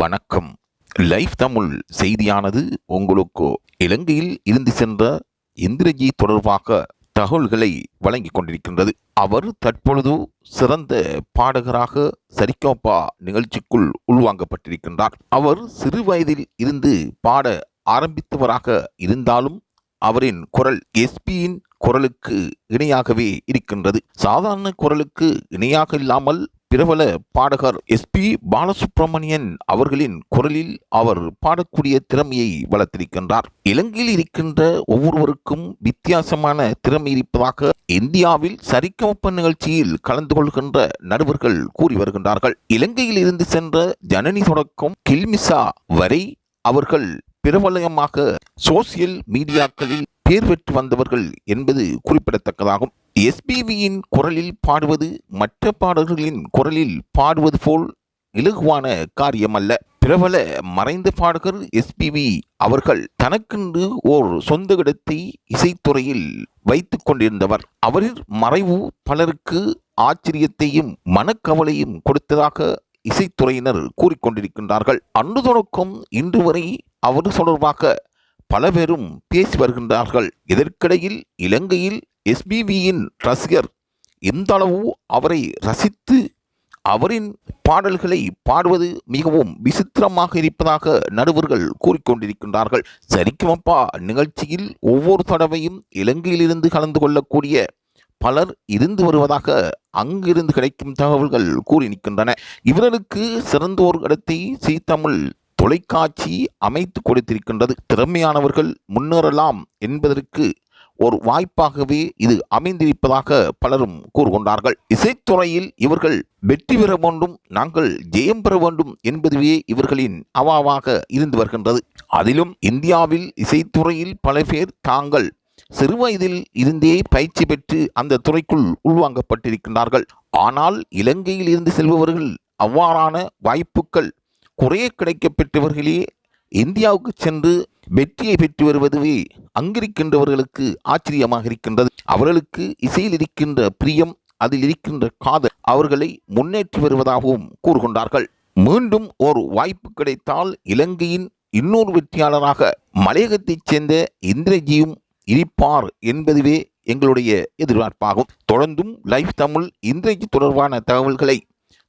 வணக்கம். லைஃப் தமிழ் செய்தியானது உங்களுக்கு இலங்கையில் இருந்து சென்ற இந்திரஜி தொடர்பாக தகவல்களை வழங்கிக் கொண்டிருக்கின்றது. அவர் தற்பொழுது சிறந்த பாடகராக சரிகோப்பா நிகழ்ச்சிக்குள் உள்வாங்கப்பட்டிருக்கின்றார். அவர் சிறு வயதில் இருந்து பாட ஆரம்பித்தவராக இருந்தாலும் அவரின் குரல் எஸ்பியின் குரலுக்கு இணையாகவே இருக்கின்றது. சாதாரண குரலுக்கு இணையாக இல்லாமல் பிரபல பாடகர் எஸ்பி பாலசுப்ரமணியன் அவர்களின் குரலில் அவர் பாடக்கூடிய திறமையை வளர்த்திருக்கின்றார். இலங்கையில் இருக்கின்ற ஒவ்வொருவருக்கும் வித்தியாசமான திறமை இருப்பதாக இந்தியாவில் சரிகமப்ப நிகழ்ச்சியில் கலந்து கொள்கின்ற நடுவர்கள் கூறி வருகின்றார்கள். இலங்கையில் இருந்து சென்ற ஜனனி தொடக்கம் கில்மிசா வரை அவர்கள் பிரபலயமாக சோசியல் மீடியாக்களில் பேர் பெற்று வந்தவர்கள் என்பது குறிப்பிடத்தக்கதாகும். எஸ்பிவியின் குரலில் பாடுவது மற்ற பாடல்களின் குரலில் பாடுவது போல் இலகுவான காரியமல்ல. பிரபல மறைந்த பாடகர் எஸ்பிவி அவர்கள் தனக்கென்று ஓர் சொந்த இடத்தை இசைத்துறையில் வைத்து கொண்டிருந்தவர். அவரின் மறைவு பலருக்கு ஆச்சரியத்தையும் மனக்கவலையும் கொடுத்ததாக இசைத்துறையினர் கூறிக்கொண்டிருக்கின்றார்கள். அன்று தொடக்கம் இன்று வரை அவர் தொடர்பாக பல பேரும் பேசி வருகின்றார்கள். இதற்கிடையில் இலங்கையில் எஸ்பிபியின் ரசிகர் எந்த அளவு அவரை ரசித்து அவரின் பாடல்களை பாடுவது மிகவும் விசித்திரமாக இருப்பதாக நடுவர்கள் கூறிக்கொண்டிருக்கின்றார்கள். சரிக்குமப்பா நிகழ்ச்சியில் ஒவ்வொரு தடவையும் இலங்கையிலிருந்து கலந்து கொள்ளக்கூடிய பலர் இருந்து வருவதாக அங்கிருந்து கிடைக்கும் தகவல்கள் கூறி நிற்கின்றன. இவர்களுக்கு சிறந்த ஒரு இடத்தை சீத்தமிழ் தொலைக்காட்சி அமைத்து கொடுத்திருக்கின்றது. திறமையானவர்கள் முன்னேறலாம் என்பதற்கு ஒரு வாய்ப்பாகவே இது அமைந்திருப்பதாக பலரும் கூறுகின்றார்கள் இசைத்துறையில் இவர்கள் வெற்றி பெற வேண்டும் நாங்கள் ஜெயம் பெற வேண்டும் என்பதுவே இவர்களின் அவாவாக இருந்து வருகின்றது. அதிலும் இந்தியாவில் இசைத்துறையில் பல பேர் தாங்கள் சிறுவயதில் இருந்தே பயிற்சி பெற்று அந்த துறைக்குள் உள்வாங்கப்பட்டிருக்கின்றார்கள். ஆனால் இலங்கையில் இருந்து செல்பவர்கள் அவ்வாறான வாய்ப்புகள் குறைய கிடைக்கப்பெற்றவர்களே இந்தியாவுக்கு சென்று வெற்றியை பெற்று வருவதுவே அங்கிருக்கின்றவர்களுக்கு ஆச்சரியமாக இருக்கின்றது. அவர்களுக்கு இசையில் இருக்கின்ற பிரியம் அதில் இருக்கின்ற காதல் அவர்களை முன்னேற்றி வருவதாகவும் கூறுகின்றார்கள். மீண்டும் ஒரு வாய்ப்பு கிடைத்தால் இலங்கையின் இன்னொரு வெற்றியாளராக மலையகத்தைச் சேர்ந்த இந்திரஜியும் இருப்பார் என்பதுவே எங்களுடைய எதிர்பார்ப்பாகும். தொடர்ந்தும் லைஃப் தமிழ் இந்திரஜி தொடர்பான தகவல்களை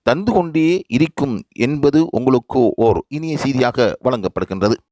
தந்து கொண்டே இருக்கும் என்பது உங்களுக்கு ஓர் இனிய செய்தியாக வழங்கப்படுகின்றது.